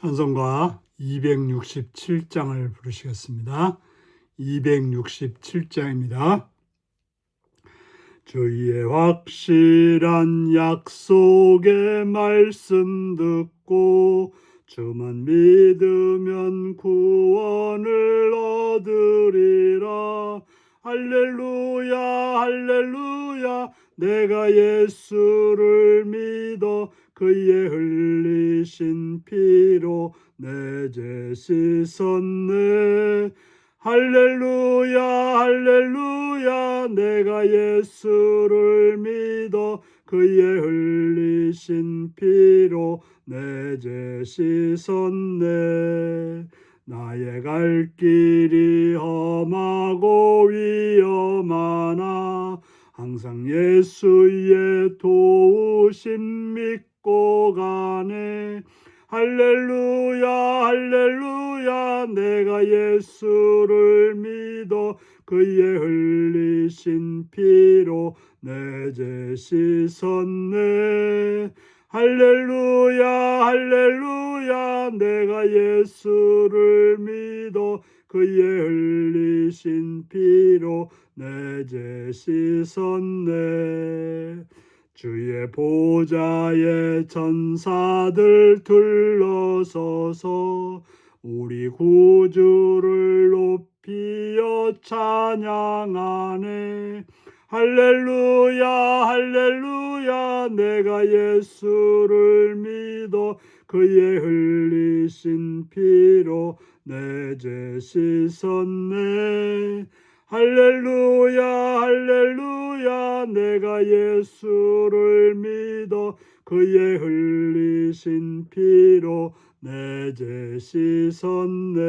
찬송가 267장을 부르시겠습니다. 267장입니다. 주의 확실한 약속의 말씀 듣고 주만 믿으면 구원을 얻으리라. 할렐루야, 할렐루야, 내가 예수를 믿어 그의 흘리신 피로 내 죄 씻었네. 할렐루야, 할렐루야, 내가 예수를 믿어 그의 흘리신 피로 내 죄 씻었네. 나의 갈 길이 험하고 위험하나 항상 예수의 도우심 믿고 가네. 할렐루야, 할렐루야, 내가 예수를 믿어 그의 흘리신 피로 내 죄 씻었네. 할렐루야, 할렐루야, 내가 예수를 믿어 그의 흘리신 피로 내 죄 씻었네. 주의 보좌에 천사들 둘러서서 우리 구주를 높이어 찬양하네. 할렐루야, 할렐루야, 내가 예수를 믿어 그의 흘리신 피로 내 죄 씻었네. 할렐루야, 할렐루야, 내가 예수를 믿어 그의 흘리신 피로 내 죄 씻었네.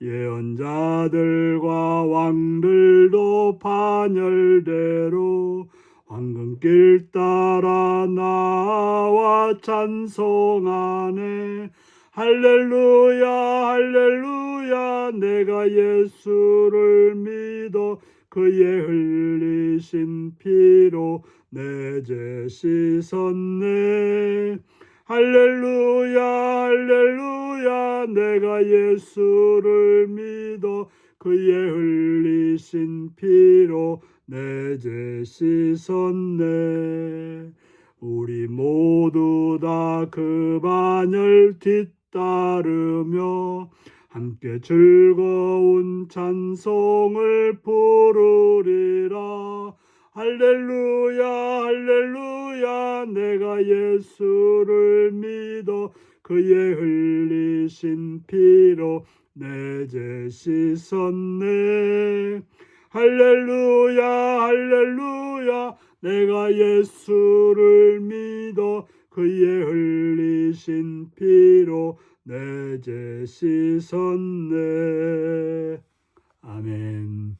예언자들과 왕들도 반열대로 황금길 따라 나와 찬송하네. 할렐루야, 할렐루야, 내가 예수를 믿어 그의 흘리신 피로 내 죄 씻었네. 할렐루야, 할렐루야, 내가 예수를 믿어 그의 흘리신 피로 내 죄 씻었네. 우리 모두 다 그 반열 뒤 따르며 함께 즐거운 찬송을 부르리라. 할렐루야, 할렐루야, 내가 예수를 믿어 그의 흘리신 피로 내 죄 씻었네. 할렐루야, 할렐루야, 내가 예수를 믿어 그의 흘 리신 피로 내 죄 씻었네. 아멘.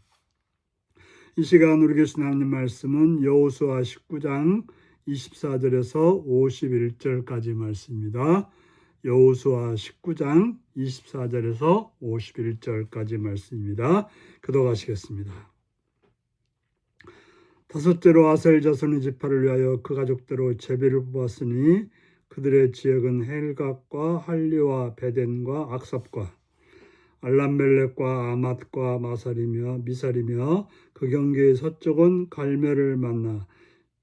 이 시간 우리 교수 하나님 말씀은 여호수아 19장 24절에서 51절까지 말씀입니다. 여호수아 19장 24절에서 51절까지 말씀입니다. 교도가시겠습니다. 다섯째로 아셀 자손의 지파를 위하여 그 가족대로 제비를 뽑았으니 그들의 지역은 헬각과 할리와 베덴과 악삽과 알람멜렉과 아맛과 마살이며 미살이며 그 경계의 서쪽은 갈멜을 만나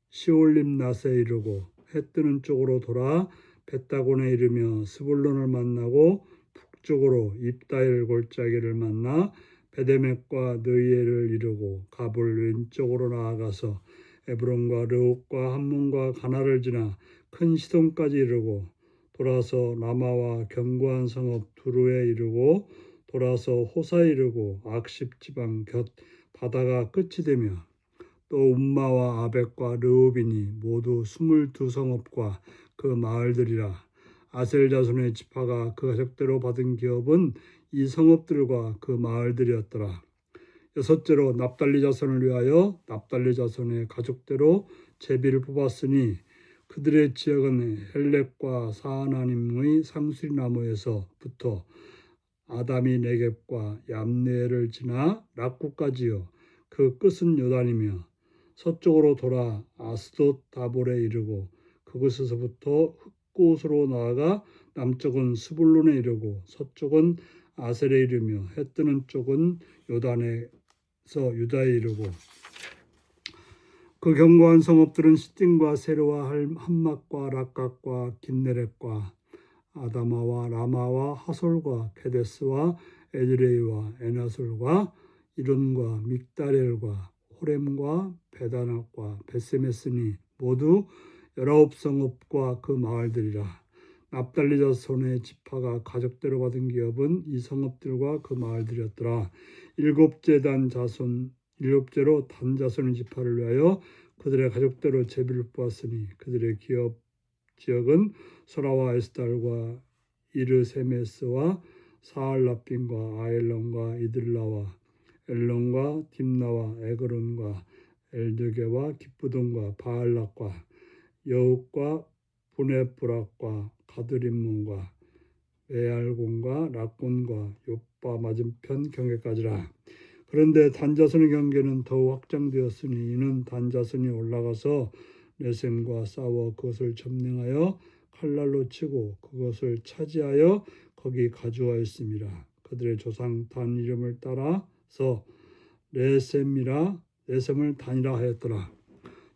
시올림 낫에 이르고 해 뜨는 쪽으로 돌아 벳다곤에 이르며 스불론을 만나고 북쪽으로 입다일 골짜기를 만나 베데맥과 느이엘을 이루고 갑을 왼쪽으로 나아가서 에브론과 르욱과 함문과 가나를 지나 큰 시돈까지 이르고 돌아서 라마와 견고한 성읍 두루에 이르고 돌아서 호사에 이르고 악십 지방 곁 바다가 끝이 되며 또 움마와 아벡과 르우빈이 모두 스물두 성읍과 그 마을들이라 아셀 자손의 지파가 그 가족대로 받은 기업은 이 성읍들과 그 마을들이었더라. 여섯째로 납달리 자손을 위하여 납달리 자손의 가족대로 제비를 뽑았으니 그들의 지역은 헬렉과 사하나님의 상수리나무에서부터 아담이 네겝과 얌네를 지나 락구까지요. 그 끝은 요단이며 서쪽으로 돌아 아스돗 다볼에 이르고 그곳에서부터 숲곳으로 나아가 남쪽은 스불론에 이르고 서쪽은 아셀에 이르며 해 뜨는 쪽은 요단에서 유다에 이르고 그 견고한 성읍들은 시딘과 세르와 할- 함막과 락각과 긴네렛과 아다마와 라마와 하솔과 케데스와 에드레이와 에나솔과 이론과 믹다렐과 호렘과 베다낙과 베세메스니 모두 열아홉 성읍과 그 마을들이라. 납달리 자손의 지파가 가족대로 받은 기업은 이 성읍들과 그 마을들이었더라. 일곱째 단 자손 일곱째로 단 자손의 지파를 위하여 그들의 가족대로 제비를 뽑았으니 그들의 기업 지역은 소라와 에스달과 이르세메스와 사알라핀과 아엘론과 이들라와 엘론과 딥나와 에그론과 엘드게와 기쁘돈과 바알락과 여욱과 부네브락과 가드림몬과 외알곤과 락곤과 요빠 맞은편 경계까지라. 그런데 단자손의 경계는 더욱 확장되었으니 이는 단자손이 올라가서 레셈과 싸워 그것을 점령하여 칼날로 치고 그것을 차지하여 거기 가주하였습니다. 그들의 조상 단 이름을 따라서 레셈이라 레셈을 단이라 하였더라.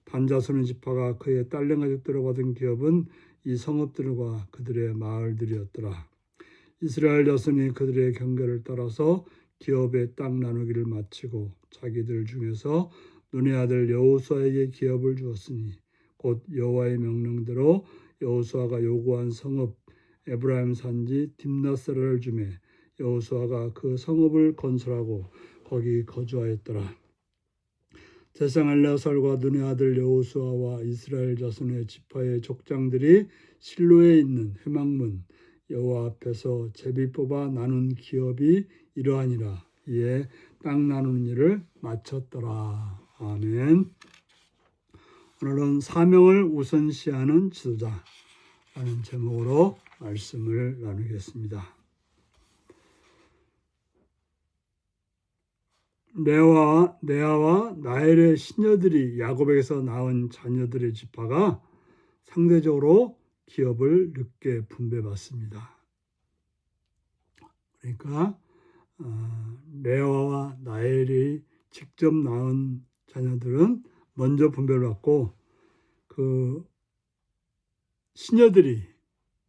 단자손의 지파가 그의 딸린 가족들을 받은 기업은 이 성읍들과 그들의 마을들이었더라. 이스라엘 자손이 그들의 경계를 따라서 기업의 땅 나누기를 마치고 자기들 중에서 눈의 아들 여호수아에게 기업을 주었으니 곧 여호와의 명령대로 여호수아가 요구한 성읍 에브라임 산지 딥나스라를 주매 여호수아가 그 성읍을 건설하고 거기 거주하였더라. 세상 엘라살과 눈의 아들 여호수아와 이스라엘 자손의 지파의 족장들이 실로에 있는 회막문 여호와 앞에서 제비 뽑아 나눈 기업이 이러하니라. 이에 땅 나누는 일을 마쳤더라. 아멘. 오늘은 사명을 우선시하는 지도자라는 제목으로 말씀을 나누겠습니다. 레와 네아와 나엘의 시녀들이 야곱에게서 낳은 자녀들의 지파가 상대적으로 기업을 늦게 분배받습니다. 그러니까 어, 레와와 나엘이 직접 낳은 자녀들은 먼저 분배를 받고 그 시녀들이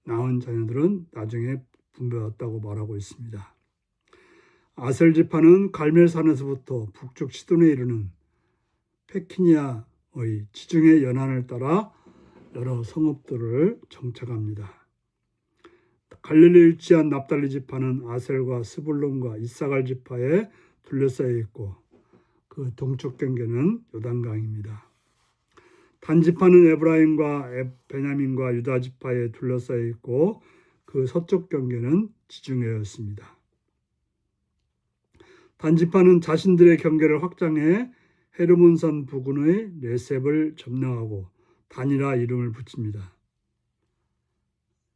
낳은 자녀들은 나중에 분배받았다고 말하고 있습니다. 아셀 지파는 갈멜산에서부터 북쪽 시돈에 이르는 페키니아의 지중해 연안을 따라 여러 성읍들을 정착합니다. 갈릴리에 위치한 납달리 지파는 아셀과 스불론과 이사갈 지파에 둘러싸여 있고 그 동쪽 경계는 요단강입니다. 단 지파는 에브라임과 에- 베냐민과 유다 지파에 둘러싸여 있고 그 서쪽 경계는 지중해였습니다. 단지파는 자신들의 경계를 확장해 헤르몬산 부근의 레셉을 점령하고 단이라 이름을 붙입니다.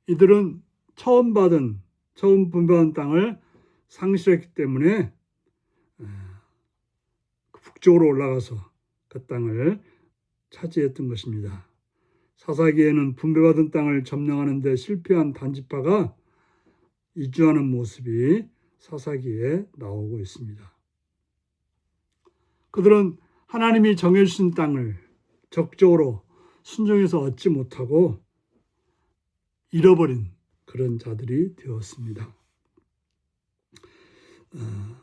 이들은 처음 받은 처음 분배한 땅을 상실했기 때문에 에, 북쪽으로 올라가서 그 땅을 차지했던 것입니다. 사사기에는 분배받은 땅을 점령하는 데 실패한 단지파가 이주하는 모습이 사사기에 나오고 있습니다. 그들은 하나님이 정해주신 땅을 적극적으로 순종해서 얻지 못하고 잃어버린 그런 자들이 되었습니다. 아,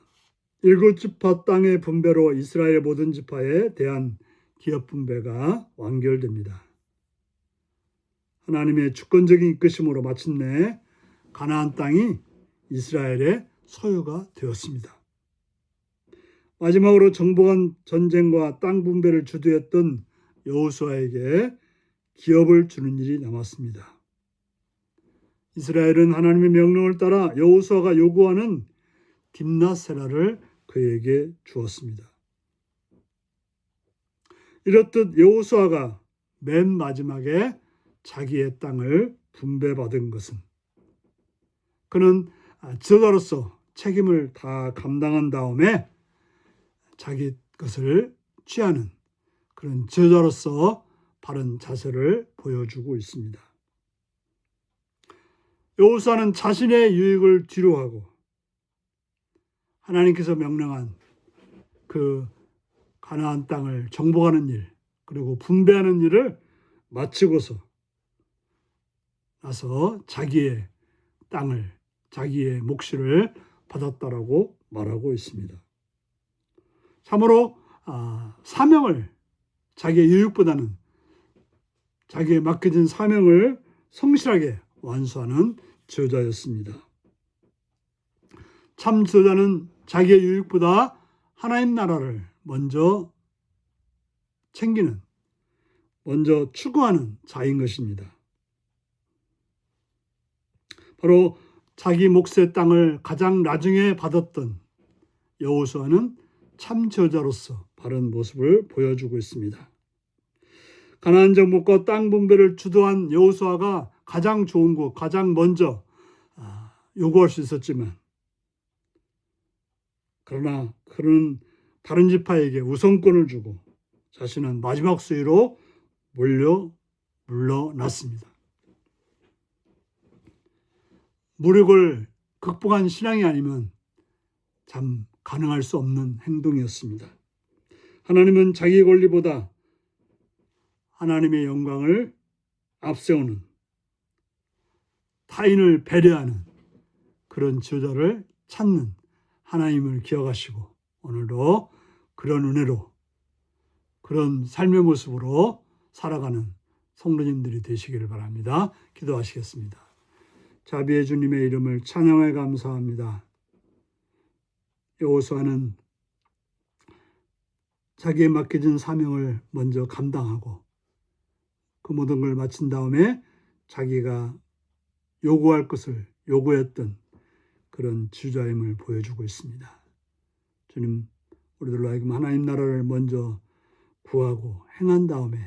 일곱 지파 땅의 분배로 이스라엘 모든 지파에 대한 기업 분배가 완결됩니다. 하나님의 주권적인 이끄심으로 마침내 가나안 땅이 이스라엘의 소유가 되었습니다. 마지막으로 정복한 전쟁과 땅 분배를 주도했던 여호수아에게 기업을 주는 일이 남았습니다. 이스라엘은 하나님의 명령을 따라 여호수아가 요구하는 딥나세라를 그에게 주었습니다. 이렇듯 여호수아가 맨 마지막에 자기의 땅을 분배받은 것은 그는 지도자로서 책임을 다 감당한 다음에 자기 것을 취하는 그런 지도자로서 바른 자세를 보여주고 있습니다. 여호수아는 자신의 유익을 뒤로하고 하나님께서 명령한 그 가나안 땅을 정복하는 일 그리고 분배하는 일을 마치고서 나서 자기의 땅을 자기의 몫을 받았다라고 말하고 있습니다. 참으로 아, 사명을 자기의 유익보다는 자기의 맡겨진 사명을 성실하게 완수하는 지도자였습니다. 참 지도자는 자기의 유익보다 하나님 나라를 먼저 챙기는, 먼저 추구하는 자인 것입니다. 바로 자기 몫의 땅을 가장 나중에 받았던 여호수아는 참 지도자로서 바른 모습을 보여주고 있습니다. 가나안 정복과 땅 분배를 주도한 여호수아가 가장 좋은 곳, 가장 먼저 아, 요구할 수 있었지만 그러나 그는 다른 지파에게 우선권을 주고 자신은 마지막 수위로 몰려 물러났습니다. 무력을 극복한 신앙이 아니면 참 가능할 수 없는 행동이었습니다. 하나님은 자기 권리보다 하나님의 영광을 앞세우는 타인을 배려하는 그런 지도자를 찾는 하나님을 기억하시고 오늘도 그런 은혜로 그런 삶의 모습으로 살아가는 성도님들이 되시기를 바랍니다. 기도하시겠습니다. 자비의 주님의 이름을 찬양해 감사합니다. 여호수아는 자기에 맡겨진 사명을 먼저 감당하고 그 모든 걸 마친 다음에 자기가 요구할 것을 요구했던 그런 주자임을 보여주고 있습니다. 주님, 우리들로 하여금 하나님 나라를 먼저 구하고 행한 다음에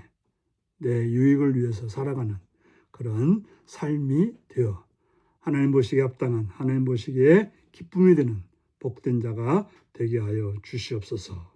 내 유익을 위해서 살아가는 그런 삶이 되어 하나님 보시기에 합당한 하나님 보시기에 기쁨이 되는 복된 자가 되게 하여 주시옵소서.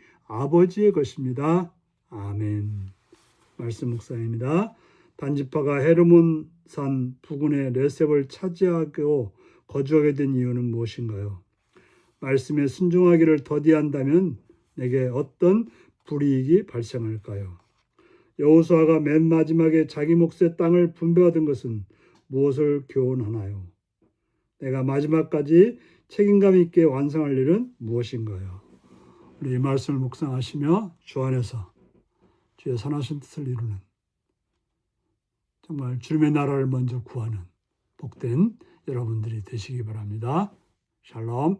아버지의 것입니다. 아멘. 말씀 묵상입니다. 단지파가 헤르몬산 부근의 레셉을 차지하고 거주하게 된 이유는 무엇인가요? 말씀에 순종하기를 더디한다면 내게 어떤 불이익이 발생할까요? 여호수아가 맨 마지막에 자기 몫의 땅을 분배받은 것은 무엇을 교훈하나요? 내가 마지막까지 책임감 있게 완성할 일은 무엇인가요? 우리 이 말씀을 묵상하시며 주 안에서 주의 선하신 뜻을 이루는 정말 주님의 나라를 먼저 구하는 복된 여러분들이 되시기 바랍니다. 샬롬.